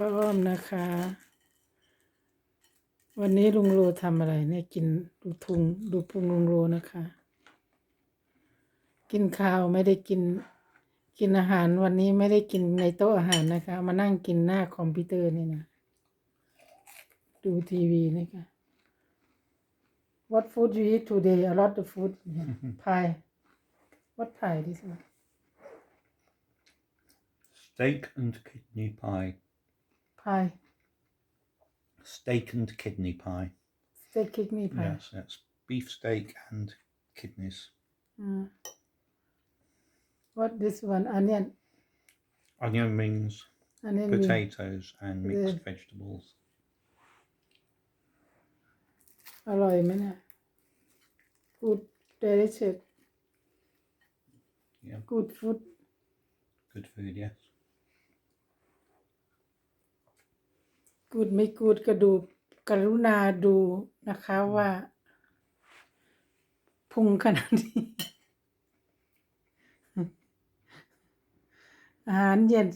ป้าอ้อมนะคะ วันนี้ลุงโรทำอะไรเนี่ยกินดูทุงดูพุงลุงโรนะคะ กินข้าวไม่ได้กินกินอาหารวันนี้ไม่ได้กินในโต๊ะอาหารนะคะ มานั่งกินหน้าคอมพิวเตอร์นี่นะ ดูทีวีนะคะ What food you eat today a lot of food pie What pie this one Steak and kidney pie. pie Steak and kidney pie. steak kidney pie Yes, that's beef steak and kidneys. Mm. What this one onion Onion rings, onion ring. potatoes, and mixed Yeah. vegetables. อร่อยไหมเนี่ย good delicious Yeah, good food good food, yes. Good ไม่ good ก็ดูกรุณาดูนะคะว่าพุงขนาดนี้อาหารเย็น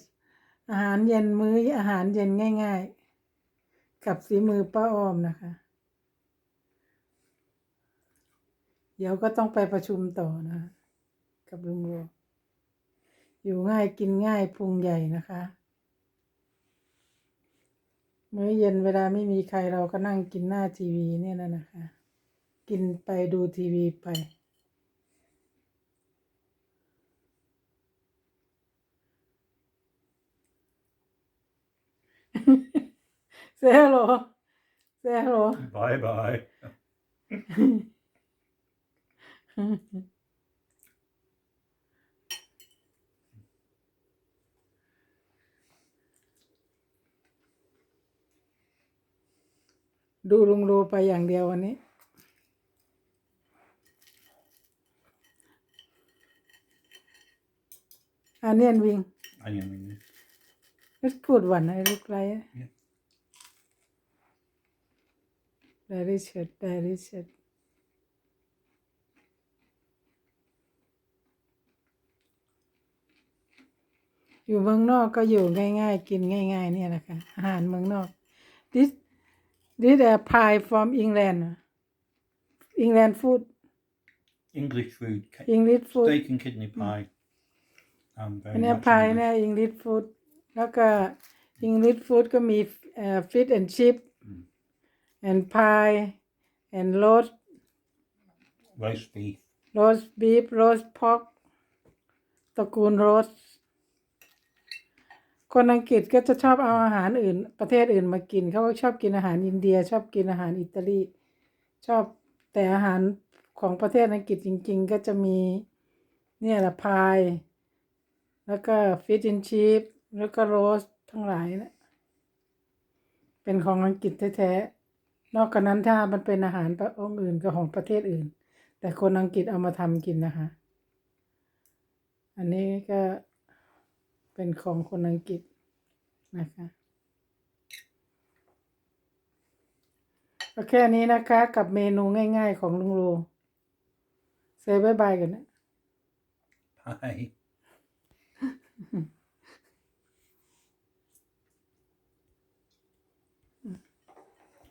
อาหารเย็นมื้ออาหารเย็นง่าย ๆ กับสีมือป้าอ้อมนะคะ เดี๋ยวก็ต้องไปประชุมต่อนะ กับลุงโรอยู่ง่ายกินง่ายพุงใหญ่นะคะ มื้อเย็นเวลาไม่มีใครเราก็นั่งกินหน้าทีวีเนี่ยนะนะคะ กินไปดูทีวีไป Say hello. Say hello. Bye bye. ดูลุงโรไปอย่างเดียววันนี้ อันเนียนวิง Onion rings. Let's put one. I look like it. Yeah. Very good. Very good. อยู่เมืองนอกก็อยู่ง่ายๆ กินง่าย ๆ เนี่ยแหละค่ะอาหารเมืองนอก this this a pie from England England food English food. ki- English food Steak and kidney pie. Um, อั very นเนี้ย much พาย English. เนี่ย English food แล้วก็ English food ก็มีเอ่อ fish and chip and pie and roast Roast beef. roast beef roast pork ตระกูล roast คนอังกฤษก็จะชอบเอาอาหารอื่น ประเทศอื่นมากินเขาก็ชอบกินอาหารอินเดีย ชอบกินอาหารอิตาลี ชอบแต่อาหารของประเทศอังกฤษจริง ๆ ก็จะมีเนี่ยแหละพาย แล้วก็ฟิช and ชีพแล้วก็โรสทั้งหลายนะเป็นของอังกฤษแท้ๆนอกจากนั้นถ้ามันเป็นอาหารประองค์อื่นก็ของประเทศอื่น แต่คนอังกฤษเอามาทำกินนะคะ อันนี้ก็ เป็นของคนอังกฤษนะคะก็แค่นี้นะคะ กับเมนูง่ายๆของลุงโรเซบายบายกันนะ Bye.